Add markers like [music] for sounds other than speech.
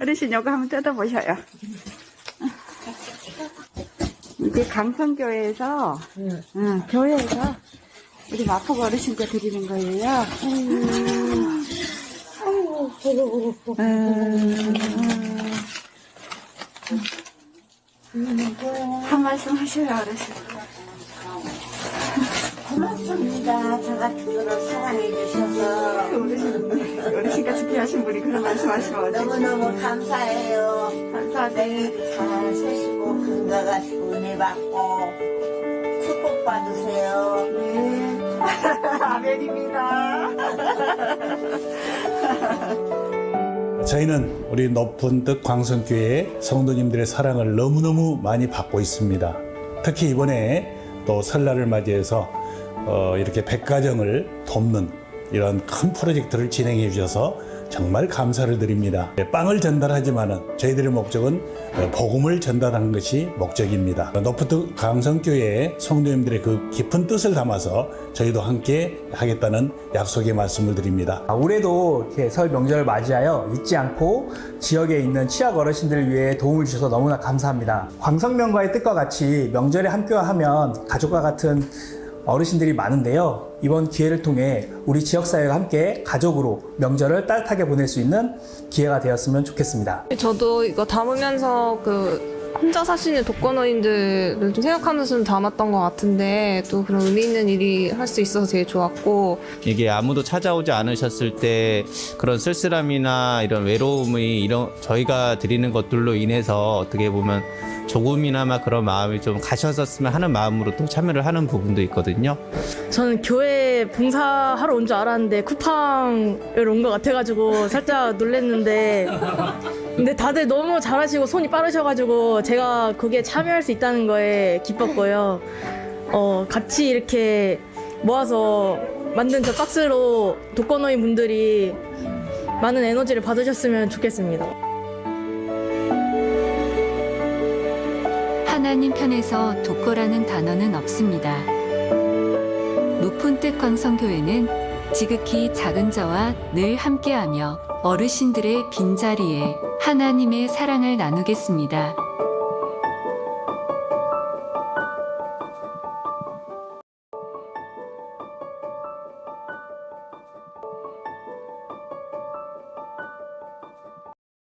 어르신 요거 한번 뜯어보셔요. 이게 강성교회에서, 응, 교회에서 우리 마포 어르신 거 드리는 거예요. 음, 한 말씀 하셔요, 어르신. 고맙습니다. 저 같은 분을 사랑해 주셔서 어르신, 어르신같이 귀하신 분이 그런 말씀 하시면 어떡해. 너무너무 감사해요. 감사합니다. 내일 잘 세시고 건강하시고 은혜 받고 축복 받으세요. 네. [laughs] 아멘입니다. 저희는 우리 높은 뜻 광성교회 성도님들의 사랑을 너무너무 많이 받고 있습니다. 특히 이번에 또 설날을 맞이해서 어, 이렇게 백가정을 돕는 이런 큰 프로젝트를 진행해 주셔서 정말 감사를 드립니다. 네, 빵을 전달하지만은 저희들의 목적은 어, 복음을 전달하는 것이 목적입니다. 뜻 강성교회 성도님들의 그 깊은 뜻을 담아서 저희도 함께 하겠다는 약속의 말씀을 드립니다. 아, 올해도 이렇게 설 명절을 맞이하여 잊지 않고 지역에 있는 취약 어르신들을 위해 도움을 주셔서 너무나 감사합니다. 광성명과의 뜻과 같이 명절에 함께하면 가족과 같은 어르신들이 많은데요. 이번 기회를 통해 우리 지역사회가 함께 가족으로 명절을 따뜻하게 보낼 수 있는 기회가 되었으면 좋겠습니다. 저도 이거 담으면서 그 혼자 사시는 독거노인들을 좀 생각하면서 좀 담았던 것 같은데 또 그런 의미 있는 일이 할 수 있어서 되게 좋았고 이게 아무도 찾아오지 않으셨을 때 그런 쓸쓸함이나 이런 외로움이 이런 저희가 드리는 것들로 인해서 어떻게 보면 조금이나마 그런 마음이 좀 가셨었으면 하는 마음으로 또 참여를 하는 부분도 있거든요. 저는 교회 봉사하러 온 줄 알았는데 쿠팡을 온 것 같아가지고 살짝 놀랬는데 근데 다들 너무 잘하시고 손이 빠르셔가지고 제가 거기에 참여할 수 있다는 거에 기뻤고요. 어, 같이 이렇게 모아서 만든 저 박스로 독거노인 분들이 많은 에너지를 받으셨으면 좋겠습니다. 하나님 편에서 독거라는 단어는 없습니다. 높은 뜻 광성교회는 지극히 작은 자와 늘 함께하며 어르신들의 빈자리에 하나님의 사랑을 나누겠습니다.